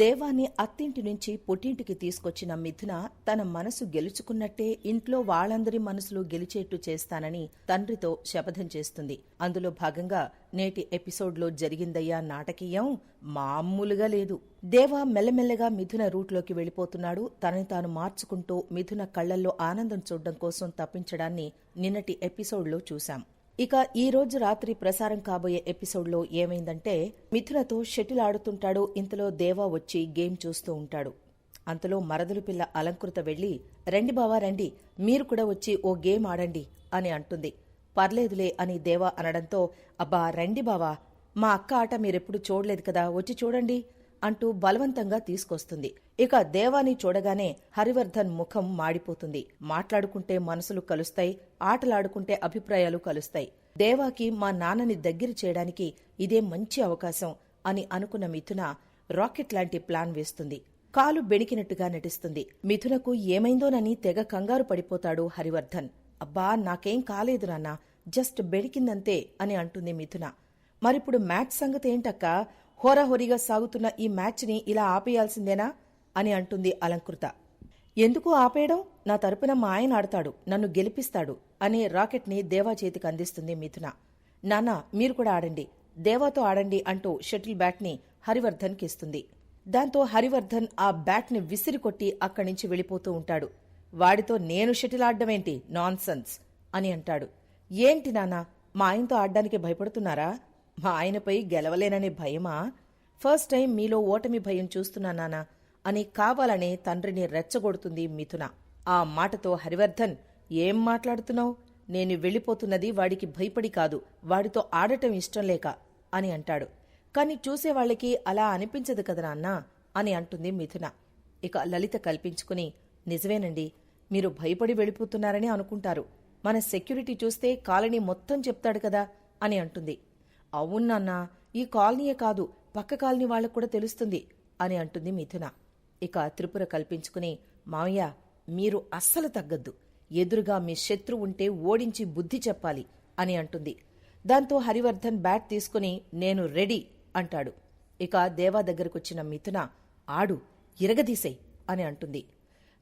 దేవాన్ని అత్తింటి నుంచి పుట్టింటికి తీసుకొచ్చిన మిథున తన మనసు గెలుచుకున్నట్టే ఇంట్లో వాళ్ళందరి మనసులు గెలిచేట్టు చేస్తానని తండ్రితో శపథం చేస్తుంది. అందులో భాగంగా నేటి ఎపిసోడ్లో జరిగిందయ్యా నాటకీయం మామూలుగా లేదు. దేవా మెల్లమెల్లగా మిథున రూట్లోకి వెళ్ళిపోతున్నాడు తనని తాను మార్చుకుంటూ మిథున కళ్ళల్లో ఆనందం చూడడం కోసం తప్పించడాన్ని నిన్నటి ఎపిసోడ్లో చూశాం. ఇక ఈ రోజు రాత్రి ప్రసారం కాబోయే ఎపిసోడ్లో ఏమైందంటే మిథునతో షటిల్ ఆడుతుంటాడు ఇంతలో దేవా వచ్చి గేమ్ చూస్తూ ఉంటాడు. అంతలో మరదలు పిల్ల అలంకృత వెళ్ళి రండి బావా రండి. మీరు కూడా వచ్చి ఓ గేమ్ ఆడండి అని అంటుంది. పర్లేదులే అని దేవా అనడంతో అబ్బా రండి బావా. మా అక్క ఆట మీరెప్పుడు చూడలేదు కదా. వచ్చి చూడండి. అంటూ బలవంతంగా తీసుకొస్తుంది. ఇక దేవాని చూడగానే హరివర్ధన్ ముఖం మాడిపోతుంది. మాట్లాడుకుంటే మనసులు కలుస్తాయి ఆటలాడుకుంటే అభిప్రాయాలు కలుస్తాయి. దేవాకి మా నాన్నని దగ్గర చేయడానికి ఇదే మంచి అవకాశం అని అనుకున్న మిథున రాకెట్ లాంటి ప్లాన్ వేస్తుంది. కాలు బెణికినట్టుగా నటిస్తుంది. మిథునకు ఏమైందోనని తెగ కంగారు పడిపోతాడు హరివర్ధన్. అబ్బా నాకేం కాలేదు నాన్న జస్ట్ బెడికిందంతే అని అంటుంది మిథున. మరిప్పుడు మ్యాచ్ సంగతి ఏంటక్కా హోరాహోరీగా సాగుతున్న ఈ మ్యాచ్ని ఇలా ఆపేయాల్సిందేనా అని అంటుంది అలంకృత. ఎందుకు ఆపేయడం? నా తరపున మా ఆయన ఆడతాడు నన్ను గెలిపిస్తాడు అని రాకెట్ని దేవా చేతికి అందిస్తుంది మిథున. నాన్న మీరు కూడా ఆడండి. దేవాతో ఆడండి అంటూ షటిల్ బ్యాట్ని హరివర్ధన్కి ఇస్తుంది దాంతో హరివర్ధన్ ఆ బ్యాట్ని విసిరికొట్టి అక్కడి నుంచి వెళ్ళిపోతూ ఉంటాడు. వాడితో నేను షటిల్ ఆడ్డమేంటి? నాన్సెన్స్ అని అంటాడు. ఏంటి నానా మా ఆయనతో ఆడ్డానికి భయపడుతున్నారా? మా ఆయనపై గెలవలేననే భయమా? ఫస్ట్ టైం మీలో ఓటమి భయం చూస్తున్నా నానా. అని కావాలనే తండ్రిని రెచ్చగొడుతుంది మిథున. ఆ మాటతో హరివర్ధన్ ఏం మాట్లాడుతున్నావు? నేను వెళ్ళిపోతున్నది వాడికి భయపడి కాదు. వాడితో ఆడటం ఇష్టం లేక అని అంటాడు. కాని చూసేవాళ్ళకి అలా అనిపించదు కదా నాన్న అని అంటుంది మిథున. ఇక లలిత కల్పించుకుని నిజమేనండి. మీరు భయపడి వెళ్ళిపోతున్నారని అనుకుంటారు. మన సెక్యూరిటీ చూస్తే కాలనీ మొత్తం చెప్తాడు కదా అని అంటుంది. అవునన్నా ఈ కాలనీయే కాదు పక్క కాలనీ వాళ్ళకు కూడా తెలుస్తుంది అని అంటుంది మిథున. ఇక త్రిపుర కల్పించుకుని మామయ్య మీరు అస్సలు తగ్గద్దు. ఎదురుగా మీ శత్రు ఉంటే ఓడించి బుద్ధి చెప్పాలి అని అంటుంది. దాంతో హరివర్ధన్ బ్యాట్ తీసుకుని నేను రెడీ అంటాడు. ఇక దేవా దగ్గరకొచ్చిన మిథున ఆడు ఇరగదీసే అని అంటుంది.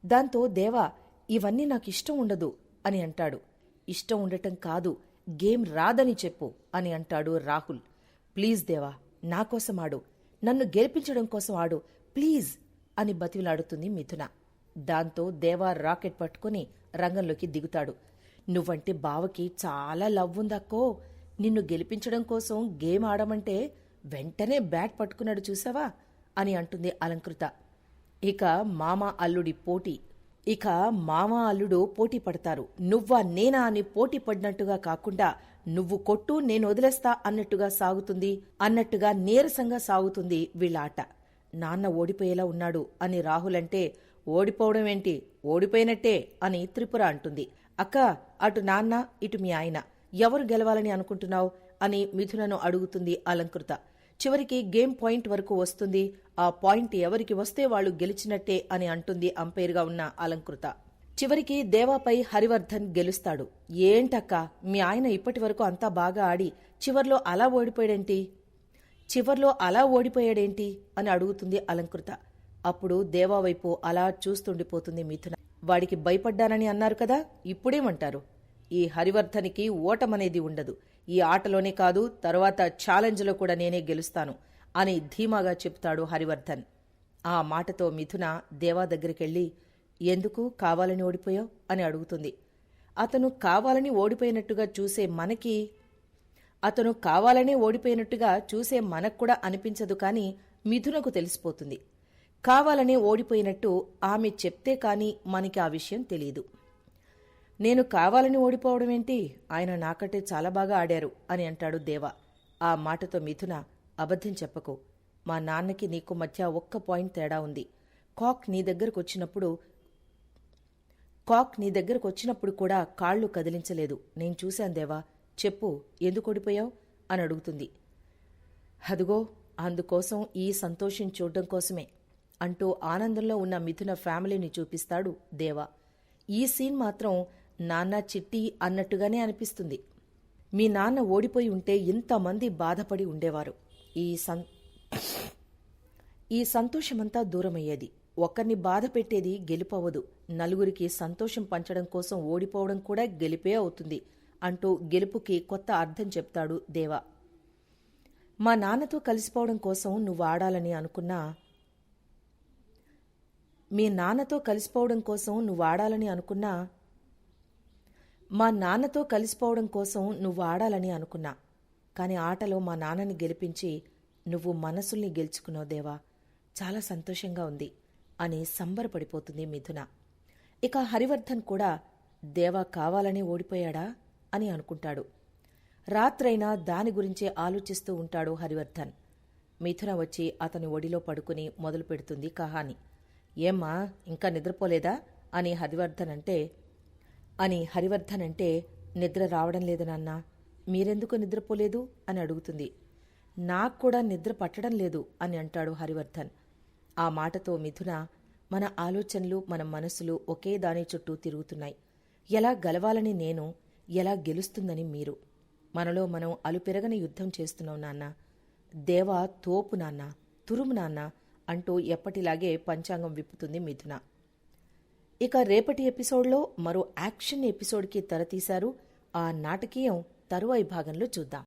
దాంతో దేవా ఇవన్నీ నాకు ఇష్టం ఉండదు అని అంటాడు. ఇష్టం ఉండటం కాదు గేమ్ రాదని చెప్పు అని అంటాడు రాహుల్. ప్లీజ్ దేవా నాకోసం ఆడు. నన్ను గెలిపించడం కోసం ఆడు. ప్లీజ్ అని బతివిలాడుతుంది మిథున. దాంతో దేవా రాకెట్ పట్టుకుని రంగంలోకి దిగుతాడు. నువ్వంటే బావకి చాలా లవ్ ఉందక్కో. నిన్ను గెలిపించడం కోసం గేమ్ ఆడమంటే వెంటనే బ్యాట్ పట్టుకున్నాడు చూసావా? అని అంటుంది అలంకృత. ఇక మామ అల్లుడి పోటీ. ఇక మామ అల్లుడు పోటీ పడతారు. నువ్వా నేనా అని పోటీ పడినట్టుగా కాకుండా నువ్వు కొట్టు నేను వదిలేస్తా అన్నట్టుగా సాగుతుంది అన్నట్టుగా నీరసంగా సాగుతుంది వీళ్ళ ఆట. నాన్న ఓడిపోయేలా ఉన్నాడు అని రాహుల్ అంటే ఓడిపోవడం ఏంటి? ఓడిపోయినట్టే అని త్రిపుర అంటుంది. అక్క అటు నాన్న ఇటు మీ ఆయన. ఎవరు గెలవాలని అనుకుంటున్నావు? అని మిథునను అడుగుతుంది అలంకృత. చివరికి గేమ్ పాయింట్ వరకు వస్తుంది. ఆ పాయింట్ ఎవరికి వస్తే వాళ్ళు గెలిచినట్టే అని అంటుంది అంపైర్గా ఉన్న అలంకృత. చివరికి దేవాపై హరివర్ధన్ గెలుస్తాడు. ఏంటక్క? మీ ఆయన ఇప్పటి వరకు అంతా బాగా ఆడి చివర్లో అలా ఓడిపోయాడేంటి? చివర్లో అలా ఓడిపోయాడేంటి? అని అడుగుతుంది అలంకృత. అప్పుడు దేవా వైపు అలా చూస్తుండిపోతుంది మిథున. వాడికి భయపడ్డానని అన్నారు కదా ఇప్పుడేమంటారు? ఈ హరివర్ధనికి ఓటమనేది ఉండదు. ఈ ఆటలోనే కాదు తరువాత ఛాలెంజ్లో కూడా నేనే గెలుస్తాను అని ధీమాగా చెప్తాడు హరివర్ధన్. ఆ మాటతో మిథున దేవా దగ్గరికెళ్ళి ఎందుకు కావాలని ఓడిపోయావు? అని అడుగుతుంది. అతను కావాలని ఓడిపోయినట్టుగా చూసే మనకి అతను కావాలనే ఓడిపోయినట్టుగా చూసే మనకు కూడా అనిపించదు కాని మిథునకు తెలిసిపోతుంది. కావాలనే ఓడిపోయినట్టు ఆమె చెప్తే కాని మనకి ఆ విషయం తెలియదు. నేను కావాలని ఓడిపోవడం ఏంటి? ఆయన నాకంటే చాలా బాగా ఆడారు అని అంటాడు దేవా. ఆ మాటతో మిథున అబద్ధం చెప్పకు. మా నాన్నకి నీకు మధ్య ఒక్క పాయింట్ తేడా ఉంది. కాక్ నీ దగ్గరకు వచ్చినప్పుడు కాక్ నీ దగ్గరకు వచ్చినప్పుడు కూడా కాళ్ళు కదిలించలేదు. నేను చూశాను దేవా. చెప్పు ఎందుకు ఓడిపోయావు? అని అడుగుతుంది. అదుగో అందుకోసం ఈ సంతోషం చూడడం కోసమే అంటూ ఆనందంలో ఉన్న మిథున ఫ్యామిలీని చూపిస్తాడు దేవా. ఈ సీన్ మాత్రం నాన్న చిట్టి అన్నట్టుగానే అనిపిస్తుంది. మీ నాన్న ఓడిపోయి ఉంటే ఇంతమంది బాధపడి ఉండేవారు. ఈ సం ఈ సంతోషమంతా దూరమయ్యేది. ఒక్కరిని బాధ పెట్టేది గెలుపవ్వదు. నలుగురికి సంతోషం పంచడం కోసం ఓడిపోవడం కూడా గెలిపే అవుతుంది అంటూ గెలుపుకి కొత్త అర్థం చెప్తాడు దేవా. మా నాన్నతో కలిసిపోవడం కోసం నువ్వు ఆడాలని అనుకున్నా మీ నాన్నతో కలిసిపోవడం కోసం నువ్వు ఆడాలని అనుకున్నా మా నాన్నతో కలిసిపోవడం కోసం నువ్వు ఆడాలని అనుకున్నా. కానీ ఆటలో మా నాన్నని గెలిపించి నువ్వు మనసుల్ని గెలుచుకున్నావు దేవా. చాలా సంతోషంగా ఉంది అని సంబరపడిపోతుంది మిథున. ఇక హరివర్ధన్ కూడా దేవా కావాలని ఓడిపోయాడా అని అనుకుంటాడు. రాత్రైనా దాని గురించే ఆలోచిస్తూ ఉంటాడు హరివర్ధన్. మిథున వచ్చి అతని ఒడిలో పడుకుని మొదలు పెడుతుంది కహాని. ఏమ్మా ఇంకా నిద్రపోలేదా అని హరివర్ధన్ అంటే అని హరివర్ధన్ అంటే నిద్ర రావడం లేదు నాన్న. మీరెందుకు నిద్రపోలేదు? అని అడుగుతుంది. నాకు కూడా నిద్ర పట్టడం లేదు అని అంటాడు హరివర్ధన్. ఆ మాటతో మిథున మన ఆలోచనలు మన మనసులు ఒకే దాని చుట్టూ తిరుగుతున్నాయి. ఎలా గెలవాలని నేను ఎలా గెలుస్తుందని మీరు. మనలో మనం అలుపెరగని యుద్ధం చేస్తున్నాం నాన్న. దేవా తోపు నాన్న తురుము నాన్న అంటూ ఎప్పటిలాగే పంచాంగం విప్పుతుంది మిథున. ఇక రేపటి ఎపిసోడ్లో మరో యాక్షన్ ఎపిసోడ్కి తెరతీశారు ఆ నాటకీయం తరువాయి భాగంలో చూద్దాం.